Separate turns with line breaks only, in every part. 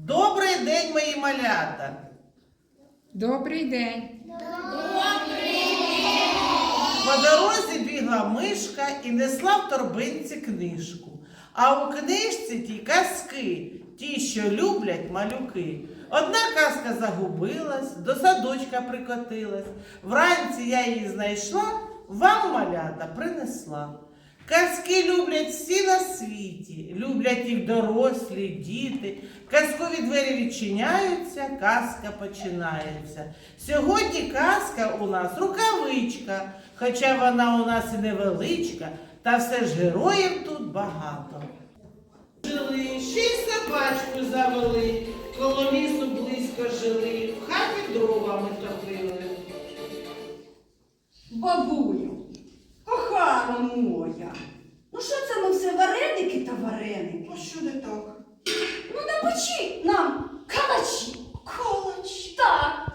Добрий день, мої малята!
Добрий день.
По дорозі бігла мишка і несла в торбинці книжку. А у книжці ті казки, ті, що люблять малюки. Одна казка загубилась, до садочка прикотилась. Вранці я її знайшла, вам малята принесла. Казки люблять всі на світі, люблять їх дорослі, діти. Казкові двері відчиняються, казка починається. Сьогодні казка у нас рукавичка, хоча вона у нас і невеличка, та все ж героїв тут багато. Жили, ще й собачку завели, коло лісу близько жили, в хаті дровами топили.
Бабулю, кохана моя, ну що це ми все вареники та вареники?
А що не так?
Ну напечи нам калачі.
Калачі.
Так.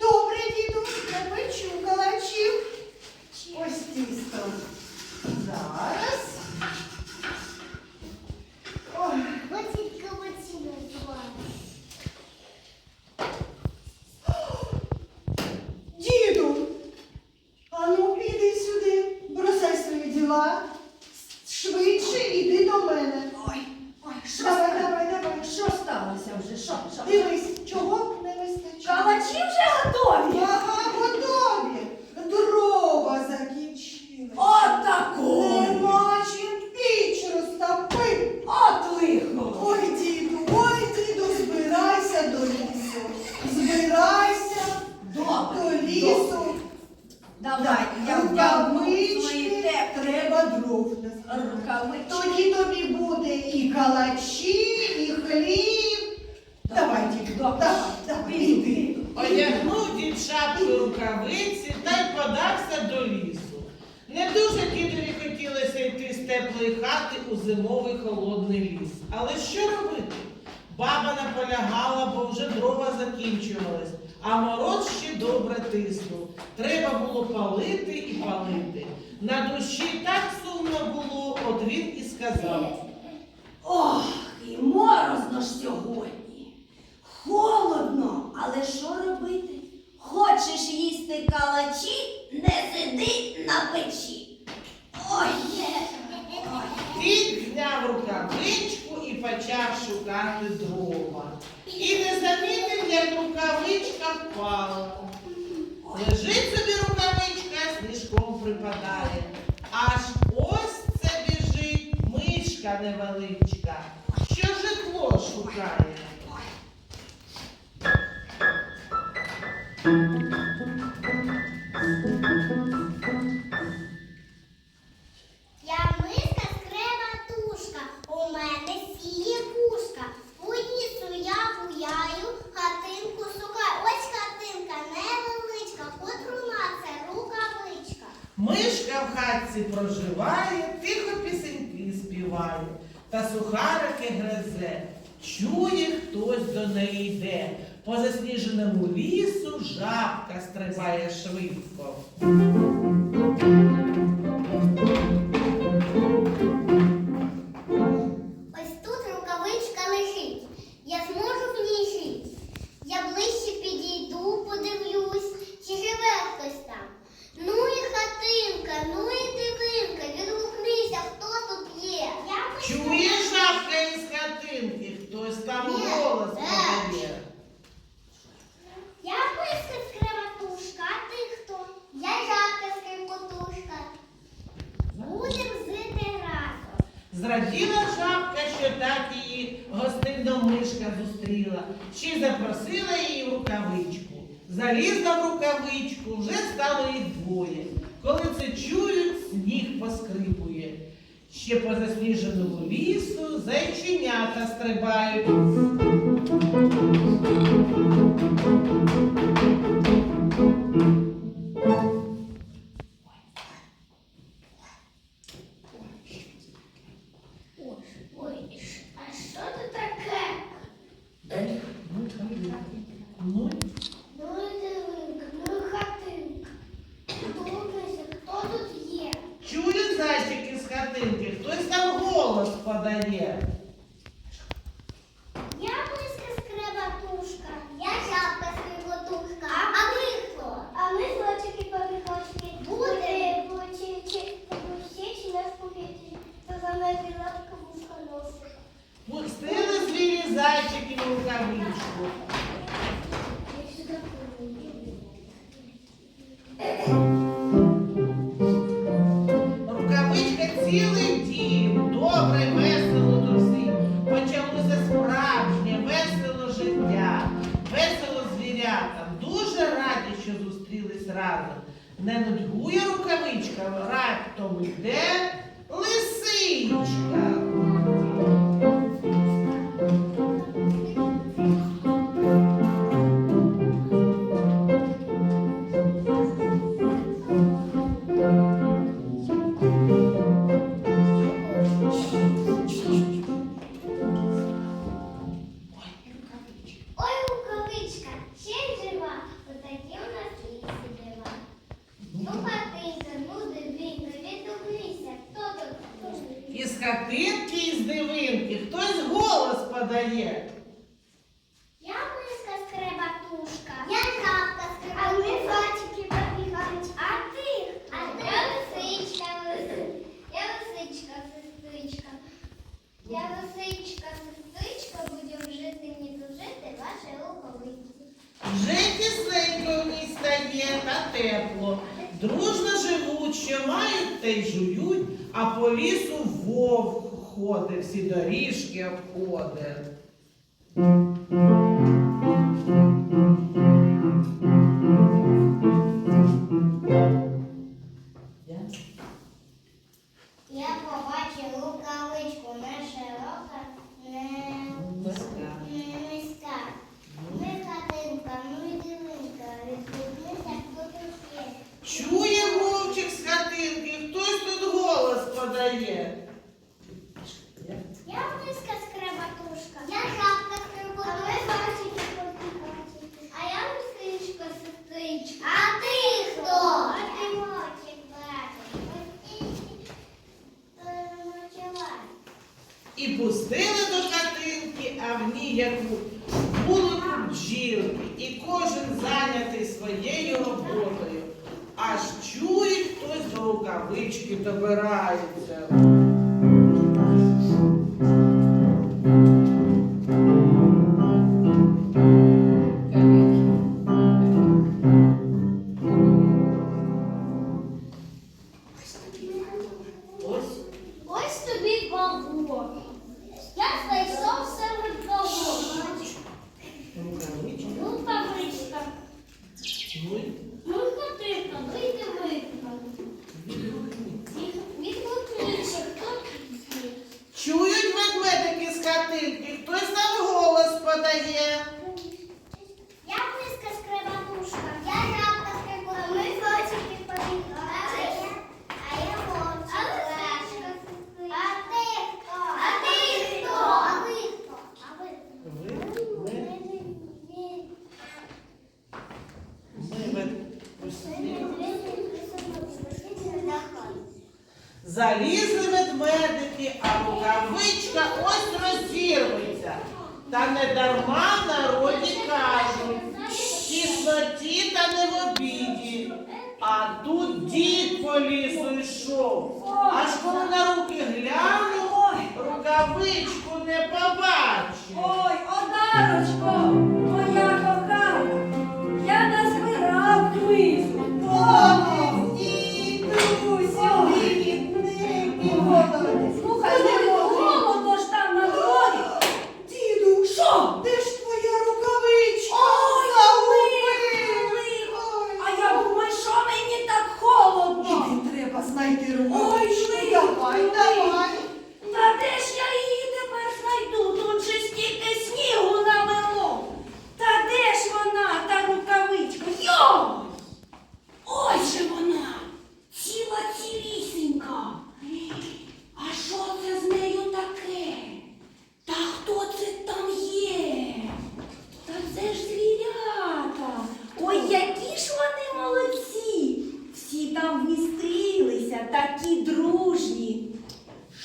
Добре, діду, напечу калачів. Ось тісто. Зараз. Ой, діду, а ну піди сюди, бросай свої діла. Швидше іди до мене.
Ой, ой, що
Давай,
сталося?
давай, давай.
Що сталося вже? Що? що?
Дивись, чого не вистачає.
Калачі вже готові.
Ага, готові. Дрова закінчились.
Отакої.
Нема чим піч розтопити.
От лихо.
Ой, діду, ой, діду, збирайся до лісу. Збирайся
Добре.
до лісу.
Давай, я вдягну
Рукавички
свої теплі
треба дров назбирати.
рукавички.
Тоді тобі буде і калачі, і хліб. Давай, діду,
Добре.
давай, давай, іди.
Одягнув дід шапку рукавиці та й подався до лісу. Не дуже дідові хотілося йти з теплої хати у зимовий холодний ліс. Але що робити? Баба наполягала, бо вже дрова закінчувались, а мороз ще добре тиснув. Треба було палити і палити. На душі так сумно було, от він і сказав.
Ох, і морозно ж сьогодні. Холодно, але що робити? Хочеш їсти калачі, не сиди на печі. Ой, ой.
Дід зняв рукавичку і почав шукати дрова. І не замітив, як рукавичка впала. Лежить собі рукавичка, сніжком припадає. Аж ось це біжить невеличка, що житло шукає.
Я миска скребатушка, у мене сіє пушка. У лісу я гуляю, хатинку шукаю. Ось хатинка невеличка, котруна це рукавичка.
Мишка в хатці проживає, та сухарики гризе. Чує, хтось до неї йде. По засніженому лісу жабка стрибає швидко. Ще запросила її в рукавичку. Залізла в рукавичку, вже стало їх двоє. Коли це чують, сніг поскрипує. Ще по засніженому лісу зайченята стрибають. Хатинки, Із хатинки, із дивинки хтось голос подає.
Я миска скребатушка. Я жабка скребатушка. А ми зайчики побігають. А ти? А ти? Я лисичка. Я лисичка, сестричка. Я лисичка, сестричка, будемо жити, не дожити ваші луковиці.
Вже тісленько в ній стає та тепло. Дружно живуть, що мають, та й жують, а по лісу вовк ходить, всі доріжки обходить.
І
пустили до хатинки, а в ній яку було бджілки, і кожен зайнятий своєю роботою. Аж чує, хтось до рукавички добирається. Хатинки, хтось нам голос подає.
Я близько скребатушка. Я жабка скребуха. Ми зайчики побігають. А я мовчу. А ти хто? А ти хто? А ви хто? А ви хто?
Ви, ми, ми вед- Залізли ведмедики, а рукавичка ось розірветься. Та не дарма в народі кажуть, в тісноті та не в обіді. А тут дід по лісу йшов. Аж коли на руки глянув, рукавичку не побачив.
Ой, Одарочко,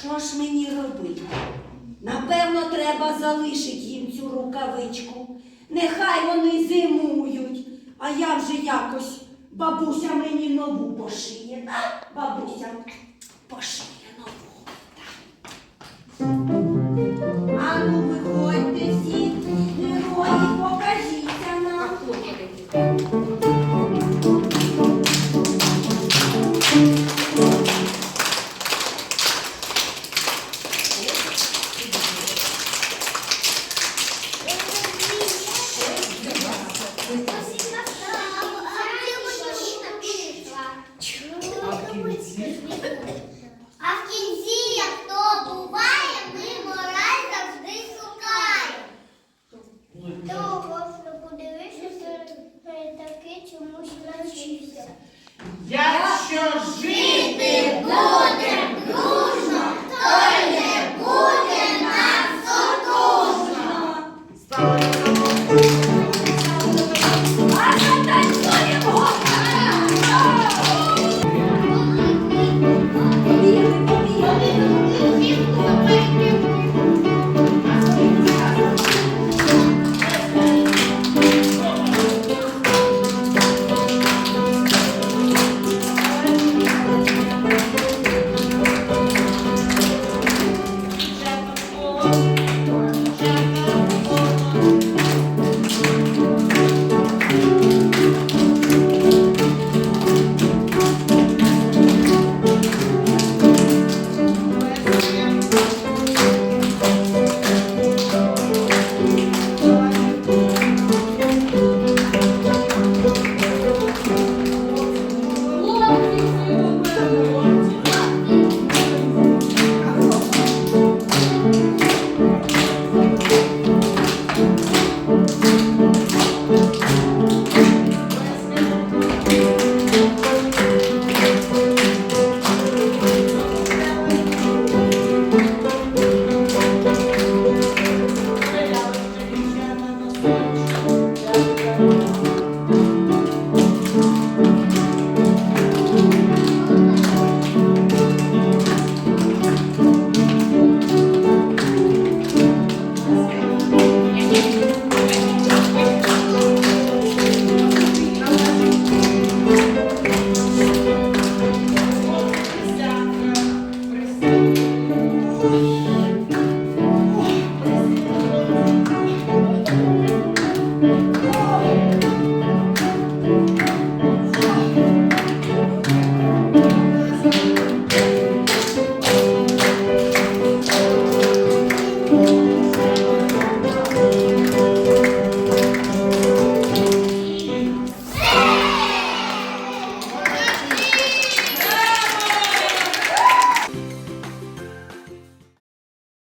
Що
ж
мені робити? Напевно, треба залишити їм цю рукавичку. Нехай вони зимують, а я вже якось бабуся мені нову пошиє. А, Бабуся пошиє нову.
Ану